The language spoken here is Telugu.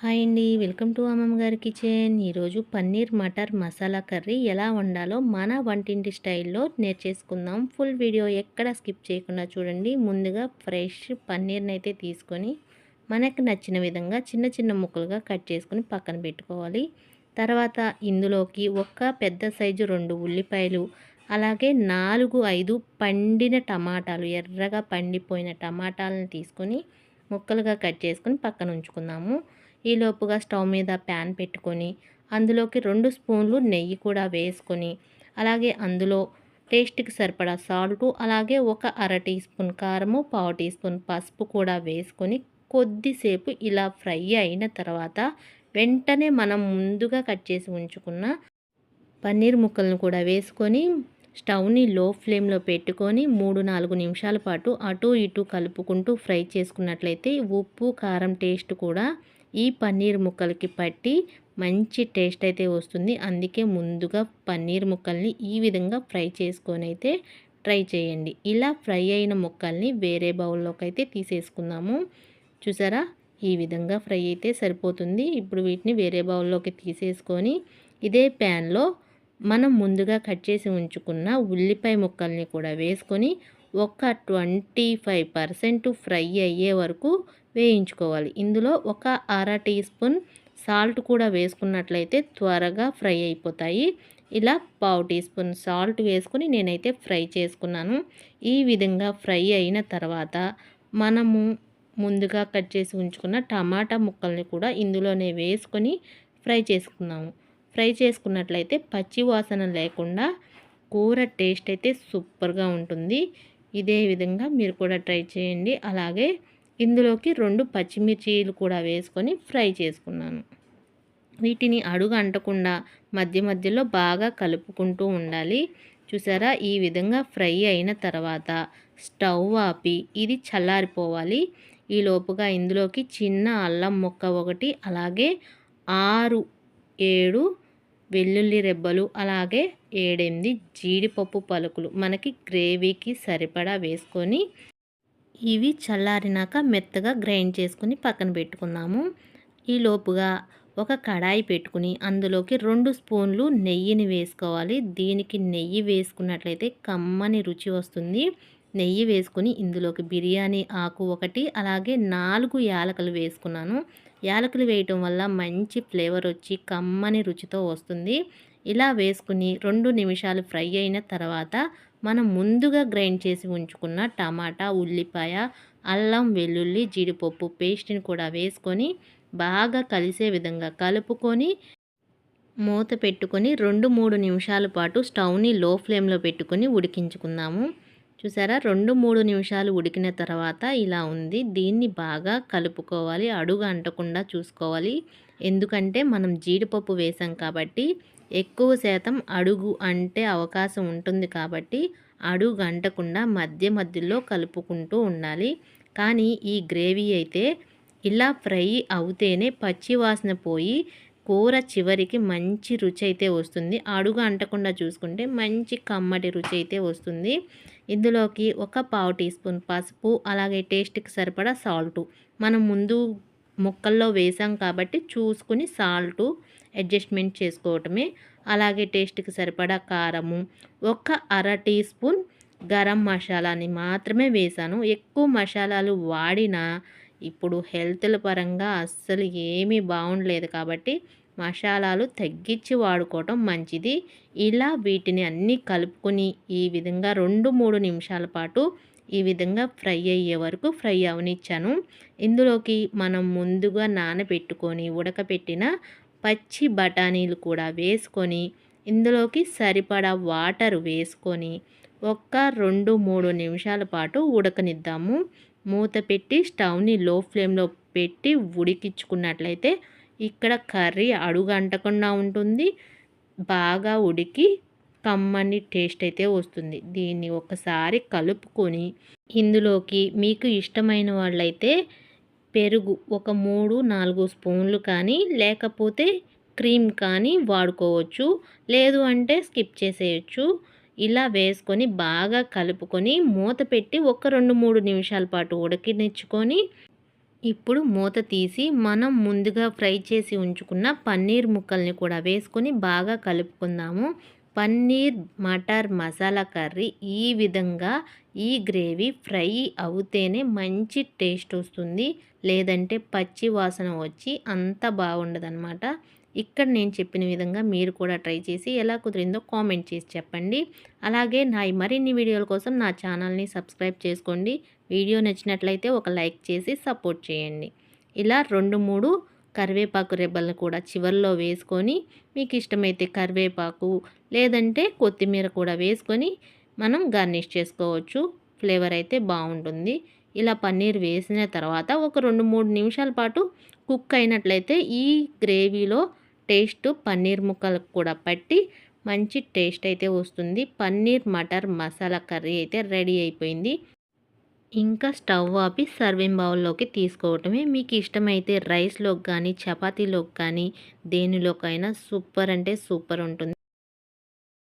హాయ్ అండి. వెల్కమ్ టు అమ్మమ్మ గారి కిచెన్. ఈరోజు పన్నీర్ మటర్ మసాలా కర్రీ ఎలా వండాలో మన వంటింటి స్టైల్లో నేర్చేసుకుందాం ఫుల్ వీడియో ఎక్కడ స్కిప్ చేయకుండా చూడండి. ముందుగా ఫ్రెష్ పన్నీర్ని అయితే తీసుకొని మనకు నచ్చిన విధంగా చిన్న చిన్న ముక్కలుగా కట్ చేసుకొని పక్కన పెట్టుకోవాలి. తర్వాత ఇందులోకి ఒక్క పెద్ద సైజు రెండు ఉల్లిపాయలు అలాగే నాలుగు ఐదు పండిన టమాటాలు ఎర్రగా పండిపోయిన టమాటాలను తీసుకొని ముక్కలుగా కట్ చేసుకొని పక్కన ఉంచుకుందాము. ఈలోపుగా స్టవ్ మీద ప్యాన్ పెట్టుకొని అందులోకి రెండు స్పూన్లు నెయ్యి కూడా వేసుకొని అలాగే అందులో టేస్ట్కి సరిపడా సాల్టు అలాగే ఒక అర టీ స్పూన్ కారము పావు టీ స్పూన్ పసుపు కూడా వేసుకొని కొద్దిసేపు ఇలా ఫ్రై అయిన తర్వాత వెంటనే మనం ముందుగా కట్ చేసి ఉంచుకున్న పన్నీర్ ముక్కలను కూడా వేసుకొని స్టవ్ని లో ఫ్లేమ్లో పెట్టుకొని మూడు నాలుగు నిమిషాల పాటు అటు ఇటు కలుపుకుంటూ ఫ్రై చేసుకున్నట్లయితే ఉప్పు కారం టేస్ట్ కూడా ఈ పన్నీర్ ముక్కలకి పట్టి మంచి టేస్ట్ అయితే వస్తుంది. అందుకే ముందుగా పన్నీర్ ముక్కల్ని ఈ విధంగా ఫ్రై చేసుకొని అయితే ట్రై చేయండి. ఇలా ఫ్రై అయిన ముక్కల్ని వేరే బౌల్లోకి అయితే తీసేసుకుందాము. చూసారా? ఈ విధంగా ఫ్రై అయితే సరిపోతుంది. ఇప్పుడు వీటిని వేరే బౌల్లోకి తీసేసుకొని ఇదే ప్యాన్లో మనం ముందుగా కట్ చేసి ఉంచుకున్న ఉల్లిపాయ ముక్కల్ని కూడా వేసుకొని ఒక ట్వంటీ ఫైవ్ పర్సెంట్ ఫ్రై అయ్యే వరకు వేయించుకోవాలి. ఇందులో ఒక అర టీ స్పూన్ సాల్ట్ కూడా వేసుకున్నట్లయితే త్వరగా ఫ్రై అయిపోతాయి. ఇలా పావు టీ స్పూన్ సాల్ట్ వేసుకుని నేనైతే ఫ్రై చేసుకున్నాను. ఈ విధంగా ఫ్రై అయిన తర్వాత మనము ముందుగా కట్ చేసి ఉంచుకున్న టమాటా ముక్కల్ని కూడా ఇందులోనే వేసుకొని ఫ్రై చేసుకున్నాము. ఫ్రై చేసుకున్నట్లయితే పచ్చి వాసన లేకుండా కూర టేస్ట్ అయితే సూపర్గా ఉంటుంది. ఇదే విధంగా మీరు కూడా ట్రై చేయండి. అలాగే ఇందులోకి రెండు పచ్చిమిర్చీలు కూడా వేసుకొని ఫ్రై చేసుకున్నాను. వీటిని అడుగు అంటకుండా మధ్య మధ్యలో బాగా కలుపుకుంటూ ఉండాలి. చూసారా? ఈ విధంగా ఫ్రై అయిన తర్వాత స్టవ్ ఆపి ఇది చల్లారిపోవాలి. ఈ లోపుగా ఇందులోకి చిన్న అల్లం ముక్క ఒకటి అలాగే ఆరు ఏడు వెల్లుల్లి రెబ్బలు అలాగే ఏడెనిమిది జీడిపప్పు పలుకులు. మనకి గ్రేవీకి సరిపడా వేసుకొని ఇవి చల్లారినాక మెత్తగా గ్రైండ్ చేసుకుని పక్కన పెట్టుకుందాము. ఈ లోపుగా ఒక కడాయి పెట్టుకుని అందులోకి రెండు స్పూన్లు నెయ్యిని వేసుకోవాలి. దీనికి నెయ్యి వేసుకున్నట్లయితే కమ్మని రుచి వస్తుంది. నెయ్యి వేసుకుని ఇందులోకి బిర్యానీ ఆకు ఒకటి అలాగే నాలుగు యాలకలు వేసుకున్నాను. యాలకులు వేయటం వల్ల మంచి ఫ్లేవర్ వచ్చి కమ్మని రుచితో వస్తుంది. ఇలా వేసుకుని రెండు నిమిషాలు ఫ్రై అయిన తర్వాత మనం ముందుగా గ్రైండ్ చేసి ఉంచుకున్న టమాటా ఉల్లిపాయ అల్లం వెల్లుల్లి జీడిపప్పు పేస్ట్ని కూడా వేసుకొని బాగా కలిసే విధంగా కలుపుకొని మూత పెట్టుకొని రెండు మూడు నిమిషాల పాటు స్టవ్ని లో ఫ్లేమ్లో పెట్టుకొని ఉడికించుకుందాము. చూసారా? రెండు మూడు నిమిషాలు ఉడికిన తర్వాత ఇలా ఉంది. దీన్ని బాగా కలుపుకోవాలి. అడుగు అంటకుండా చూసుకోవాలి. ఎందుకంటే మనం జీడిపప్పు వేసాం కాబట్టి ఎక్కువ శాతం అడుగు అంటే అవకాశం ఉంటుంది కాబట్టి అడుగు అంటకుండా మధ్య మధ్యలో కలుపుకుంటూ ఉండాలి. కానీ ఈ గ్రేవీ అయితే ఇలా ఫ్రై అవుతేనే పచ్చి వాసన పోయి కూర చివరికి మంచి రుచి అయితే వస్తుంది. అడుగు అంటకుండా చూసుకుంటే మంచి కమ్మటి రుచి అయితే వస్తుంది. ఇందులోకి ఒక పావు టీ స్పూన్ పసుపు అలాగే టేస్ట్కి సరిపడా సాల్టు. మనం ముందు ముక్కల్లో వేసాం కాబట్టి చూసుకుని సాల్టు అడ్జస్ట్మెంట్ చేసుకోవటమే. అలాగే టేస్ట్కి సరిపడా కారము ఒక అర టీ స్పూన్ గరం మసాలాని మాత్రమే వేసాను. ఎక్కువ మసాలాలు వాడినా ఇప్పుడు హెల్త్ల పరంగా అస్సలు ఏమీ బాగుండలేదు కాబట్టి మసాలాలు తగ్గించి వాడుకోవటం మంచిది. ఇలా వీటిని అన్నీ కలుపుకొని ఈ విధంగా రెండు మూడు నిమిషాల పాటు ఈ విధంగా ఫ్రై అయ్యే వరకు ఫ్రై అవనిచ్చాను. ఇందులోకి మనం ముందుగా నానబెట్టుకొని ఉడకపెట్టిన పచ్చి బఠానీలు కూడా వేసుకొని ఇందులోకి సరిపడా వాటర్ వేసుకొని ఒక్క రెండు మూడు నిమిషాల పాటు ఉడకనిద్దాము. మూత పెట్టి స్టవ్ని లో ఫ్లేమ్లో పెట్టి ఉడికించుకున్నట్లయితే ఇక్కడ కర్రీ అడుగు అంటకుండా ఉంటుంది. బాగా ఉడికి కమ్మని టేస్ట్ అయితే వస్తుంది. దీన్ని ఒకసారి కలుపుకొని ఇందులోకి మీకు ఇష్టమైన వాళ్ళైతే పెరుగు ఒక మూడు నాలుగు స్పూన్లు కానీ లేకపోతే క్రీమ్ కానీ వాడుకోవచ్చు. లేదు అంటే స్కిప్ చేసేయచ్చు. ఇలా వేసుకొని బాగా కలుపుకొని మూత పెట్టి ఒక రెండు మూడు నిమిషాల పాటు ఉడకనిచ్చుకొని ఇప్పుడు మూత తీసి మనం ముందుగా ఫ్రై చేసి ఉంచుకున్న పన్నీర్ ముక్కల్ని కూడా వేసుకొని బాగా కలుపుకుందాము. పన్నీర్ మటర్ మసాలా కర్రీ ఈ విధంగా ఈ గ్రేవీ ఫ్రై అవుతేనే మంచి టేస్ట్ వస్తుంది. లేదంటే పచ్చి వాసన వచ్చి అంత బాగుండదన్నమాట. ఇక్కడ నేను చెప్పిన విధంగా మీరు కూడా ట్రై చేసి ఎలా కుదిరిందో కామెంట్ చేసి చెప్పండి. అలాగే నా మరిన్ని వీడియోల కోసం నా ఛానల్ని సబ్స్క్రైబ్ చేసుకోండి. వీడియో నచ్చినట్లయితే ఒక లైక్ చేసి సపోర్ట్ చేయండి. ఇలా రెండు మూడు కరివేపాకు రెబ్బలను కూడా చివరిలో వేసుకొని మీకు ఇష్టమైతే కరివేపాకు లేదంటే కొత్తిమీర కూడా వేసుకొని మనం గార్నిష్ చేసుకోవచ్చు. ఫ్లేవర్ అయితే బాగుంటుంది. ఇలా పన్నీర్ వేసిన తర్వాత ఒక రెండు మూడు నిమిషాల పాటు కుక్ అయినట్లయితే ఈ గ్రేవీలో టేస్ట్ పన్నీర్ ముక్కలకు కూడా పట్టి మంచి టేస్ట్ అయితే వస్తుంది. పన్నీర్ మటర్ మసాలా కర్రీ అయితే రెడీ అయిపోయింది. ఇంకా స్టవ్ ఆపి సర్వింగ్ బౌల్లోకి తీసుకోవటమే. మీకు ఇష్టమైతే రైస్లోకి కానీ చపాతీలోకి కానీ దేనిలోకైనా సూపర్ అంటే సూపర్ ఉంటుంది.